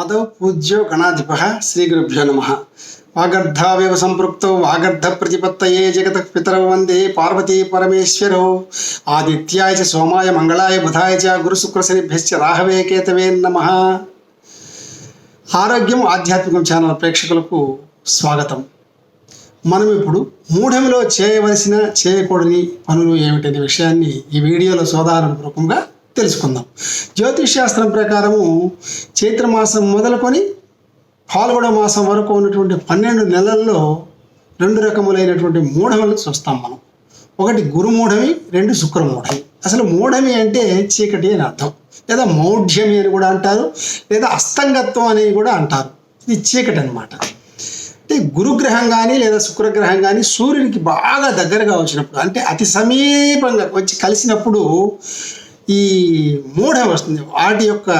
ఆదౌ పూజ్యో గణాధిప శ్రీ గురుభ్యో నమ వాగర్ధావేవ సంపృక్తౌ వాగర్ధ ప్రతిపత్తయే జగత పితరౌ వందే పార్వతీ పరమేశ్వరౌ ఆదిత్యాయ చ సోమాయ మంగళాయ బుధాయ చ గురుశుక్రశనిభ్యశ్చ రాహవే కేతవే నమ ఆరోగ్యం ఆధ్యాత్మికం ఛానల్ ప్రేక్షకులకు స్వాగతం। మనం ఇప్పుడు మూఢంలో చేయవలసిన చేయకూడని పనులు ఏమిటనే విషయాన్ని ఈ వీడియోలో సోదాహరణపూర్వకంగా తెలుసుకుందాం. జ్యోతిష్ శాస్త్రం ప్రకారము చైత్రమాసం మొదలుకొని పాల్గొడ మాసం వరకు ఉన్నటువంటి పన్నెండు నెలల్లో రెండు రకములైనటువంటి మూఢములు చూస్తాం మనం. ఒకటి గురుమూఢమి రెండు శుక్రమూఢమి. అసలు మూఢమి అంటే చీకటి అని అర్థం. లేదా మౌఢ్యమి అని కూడా అంటారు లేదా అస్తంగత్వం అని కూడా అంటారు. ఇది చీకటి అనమాట అంటే గురుగ్రహం కానీ లేదా శుక్రగ్రహం కానీ సూర్యునికి బాగా దగ్గరగా వచ్చినప్పుడు అంటే అతి సమీపంగా వచ్చి కలిసినప్పుడు ఈ మూఢ వస్తుంది వాటి యొక్క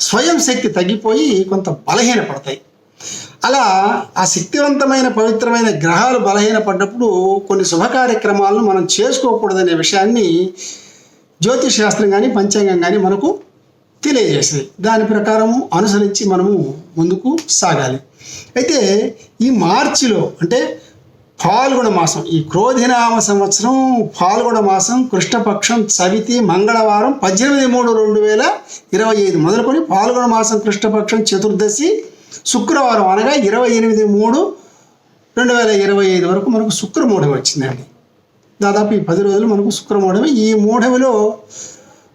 స్వయం శక్తి తగ్గిపోయి కొంత బలహీన పడతాయి అలా ఆ శక్తివంతమైన పవిత్రమైన గ్రహాలు బలహీనపడ్డప్పుడు కొన్ని శుభ కార్యక్రమాలను మనం చేసుకోకూడదనే విషయాన్ని జ్యోతిష్ శాస్త్రం కానీ పంచాంగం కానీ మనకు తెలియజేసింది. దాని ప్రకారం అనుసరించి మనము ముందుకు సాగాలి. అయితే ఈ మార్చిలో అంటే పాల్గొన మాసం. ఈ క్రోధినామ సంవత్సరం పాల్గొన మాసం కృష్ణపక్షం చవితి మంగళవారం పద్దెనిమిది మూడు రెండు వేల ఇరవై ఐదు మొదలుకొని పాల్గొన మాసం కృష్ణపక్షం చతుర్దశి శుక్రవారం అనగా ఇరవై ఎనిమిది మూడు రెండు వేల ఇరవై ఐదు వరకు మనకు శుక్రమూఢం వచ్చిందండి. దాదాపు ఈ పది రోజులు మనకు శుక్రమూఢమి. ఈ మూఢవిలో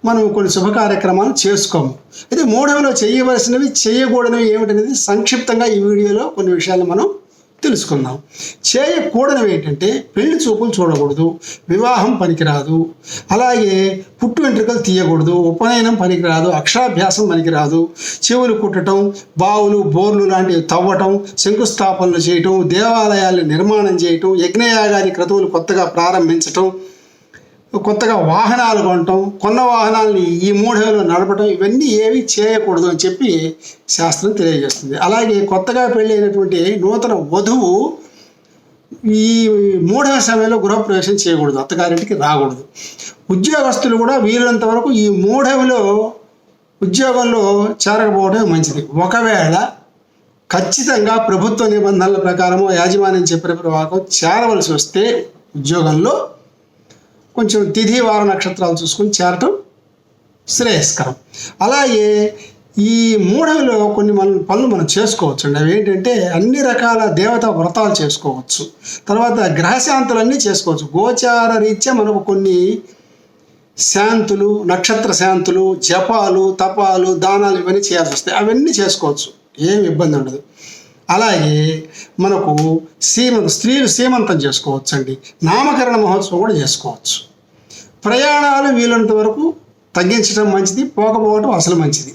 మనం కొన్ని శుభ కార్యక్రమాలు చేసుకోము. అయితే మూఢవిలో చేయవలసినవి చేయకూడనివి ఏమిటనేది సంక్షిప్తంగా ఈ వీడియోలో కొన్ని విషయాలు మనం తెలుసుకుందాం. చేయకూడనివి ఏంటంటే పెళ్ళి చూపులు చూడకూడదు వివాహం పనికిరాదు. అలాగే పుట్టు వెంట్రుకలు తీయకూడదు ఉపనయనం పనికిరాదు అక్షరాభ్యాసం పనికిరాదు. చెవులు కుట్టడం బావులు బోర్లు లాంటివి తవ్వటం శంకుస్థాపనలు చేయటం దేవాలయాలు నిర్మాణం చేయటం యజ్ఞయాగాది క్రతువులు కొత్తగా ప్రారంభించటం కొత్తగా వాహనాలు కొనటం కొన్న వాహనాలని ఈ మూఢలో నడపటం ఇవన్నీ ఏవి చేయకూడదు అని చెప్పి శాస్త్రం తెలియజేస్తుంది. అలాగే కొత్తగా పెళ్ళైనటువంటి నూతన వధువు ఈ మూడవ సమయంలో గృహప్రవేశం చేయకూడదు అత్తగారింటికి రాకూడదు. ఉద్యోగస్తులు కూడా వీలైనంత వరకు ఈ మూఢవిలో ఉద్యోగంలో చేరకపోవడం మంచిది. ఒకవేళ ఖచ్చితంగా ప్రభుత్వ నిబంధనల ప్రకారం యాజమాన్యం చెప్పిన ప్రకారం చేరవలసి వస్తే ఉద్యోగంలో కొంచెం తిథి వార నక్షత్రాలు చూసుకొని చేరటం శ్రేయస్కరం. అలాగే ఈ మూఢవిలో కొన్ని మన పనులు మనం చేసుకోవచ్చు అండి. అవి ఏంటంటే అన్ని రకాల దేవత వ్రతాలు చేసుకోవచ్చు. తర్వాత గ్రహశాంతులన్నీ చేసుకోవచ్చు. గోచార రీత్యా మనకు కొన్ని శాంతులు నక్షత్ర శాంతులు జపాలు తపాలు దానాలు ఇవన్నీ చేయాల్సి వస్తాయి. అవన్నీ చేసుకోవచ్చు. ఏం ఇబ్బంది ఉండదు. అలాగే మనకు సీమ స్త్రీలు సీమంతం చేసుకోవచ్చు అండి నామకరణ మహోత్సవం కూడా చేసుకోవచ్చు. ప్రయాణాలు వీలంత వరకు తగ్గించడం మంచిది పోకపోవడం అసలు మంచిది.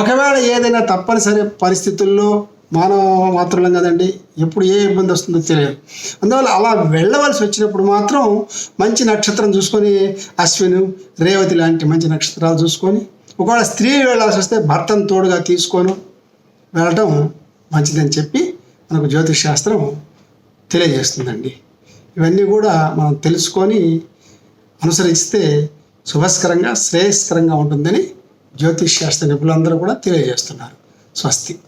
ఒకవేళ ఏదైనా తప్పనిసరి పరిస్థితుల్లో మానవ మాత్రులం కదండి ఎప్పుడు ఏ ఇబ్బంది వస్తుందో తెలియదు. అందువల్ల అలా వెళ్ళవలసి వచ్చినప్పుడు మాత్రం మంచి నక్షత్రం చూసుకొని అశ్విను రేవతి లాంటి మంచి నక్షత్రాలు చూసుకొని ఒకవేళ స్త్రీ వెళ్ళాల్సి వస్తే భర్తను తోడుగా తీసుకొని వెళ్ళటం మంచిదని చెప్పి మనకు జ్యోతిష్ శాస్త్రం తెలియజేస్తుందండి. ఇవన్నీ కూడా మనం తెలుసుకొని అనుసరిస్తే శుభస్కరంగా శ్రేయస్కరంగా ఉంటుందని జ్యోతిష్ శాస్త్ర నిపుణులందరూ కూడా తెలియజేస్తున్నారు. స్వస్తి.